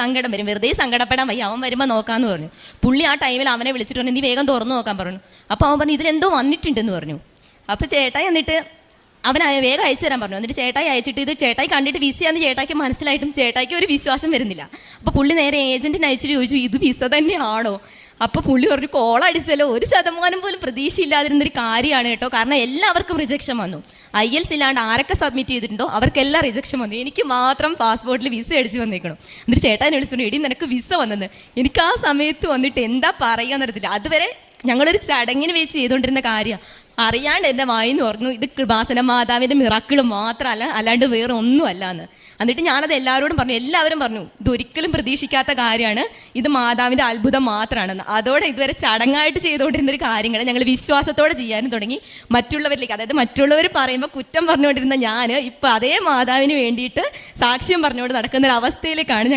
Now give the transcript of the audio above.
സങ്കടം വരും. വെറുതെ സങ്കടപ്പെടാൻ വയ്യ. അവൻ വരുമ്പോൾ നോക്കാമെന്ന് പറഞ്ഞു. പുള്ളി ആ ടൈമിൽ അവനെ വിളിച്ചിട്ട് പറഞ്ഞു നീ വേഗം തുറന്നു നോക്കാൻ പറഞ്ഞു. അപ്പോൾ അവൻ പറഞ്ഞു ഇതിലെന്തോ വന്നിട്ടുണ്ടെന്ന് പറഞ്ഞു. അപ്പോൾ ചേട്ടായി എന്നിട്ട് അവൻ വേഗം അയച്ചു തരാൻ പറഞ്ഞു. എന്നിട്ട് ചേട്ടായി അയച്ചിട്ട് ഇത് ചേട്ടായി കണ്ടിട്ട് വിസയാന്ന് ചേട്ടായിക്ക് മനസ്സിലായിട്ടും ചേട്ടായിക്ക് ഒരു വിശ്വാസം വരുന്നില്ല. അപ്പോൾ പുള്ളി നേരെ ഏജന്റിന് അയച്ചിട്ട് ചോദിച്ചു ഇത് വിസ തന്നെയാണോ? അപ്പോൾ പുള്ളി പറഞ്ഞു കോൾ അടിച്ചല്ലോ. ഒരു ശതമാനം പോലും പ്രതീക്ഷയില്ലാതിരുന്നൊരു കാര്യമാണ് കേട്ടോ. കാരണം എല്ലാവർക്കും റിജക്ഷൻ വന്നു. ഐ എൽസ് ഇല്ലാണ്ട് ആരൊക്കെ സബ്മിറ്റ് ചെയ്തിട്ടുണ്ടോ അവർക്കെല്ലാം റിജക്ഷൻ വന്നു. എനിക്ക് മാത്രം പാസ്പോർട്ടിൽ വിസ അടിച്ച് വന്നേക്കണം. എന്നിട്ട് ചേട്ടാൻ വിളിച്ചു എടി നിനക്ക് വിസ വന്നെന്ന്. എനിക്ക് ആ സമയത്ത് വന്നിട്ട് എന്താ പറയുക എന്നറിയത്തില്ല അതുവരെ ഞങ്ങളൊരു ചടങ്ങിന് വെച്ച് ചെയ്തുകൊണ്ടിരുന്ന കാര്യം അറിയാണ്ട് എന്റെ വായിന്ന് പറഞ്ഞു ഇത് കൃപാസന മാതാവിന്റെ മിറാക്കിൾ മാത്രമല്ല അല്ലാണ്ട് വേറെ ഒന്നുമല്ല എന്ന് എന്നിട്ട് ഞാനത് എല്ലാവരോടും പറഞ്ഞു എല്ലാവരും പറഞ്ഞു ഇതൊരിക്കലും പ്രതീക്ഷിക്കാത്ത കാര്യമാണ്. ഇത് മാതാവിന്റെ അത്ഭുതം മാത്രമാണെന്ന് അതോടെ ഇതുവരെ ചടങ്ങായിട്ട് ചെയ്തുകൊണ്ടിരുന്ന ഒരു കാര്യങ്ങൾ ഞങ്ങൾ വിശ്വാസത്തോടെ ചെയ്യാനും തുടങ്ങി. മറ്റുള്ളവരിലേക്ക് അതായത് മറ്റുള്ളവർ പറയുമ്പോൾ കുറ്റം പറഞ്ഞുകൊണ്ടിരുന്ന ഞാൻ ഇപ്പം അതേ മാതാവിന് വേണ്ടിയിട്ട് സാക്ഷ്യം പറഞ്ഞുകൊണ്ട് നടക്കുന്ന ഒരു അവസ്ഥയിലേക്കാണ്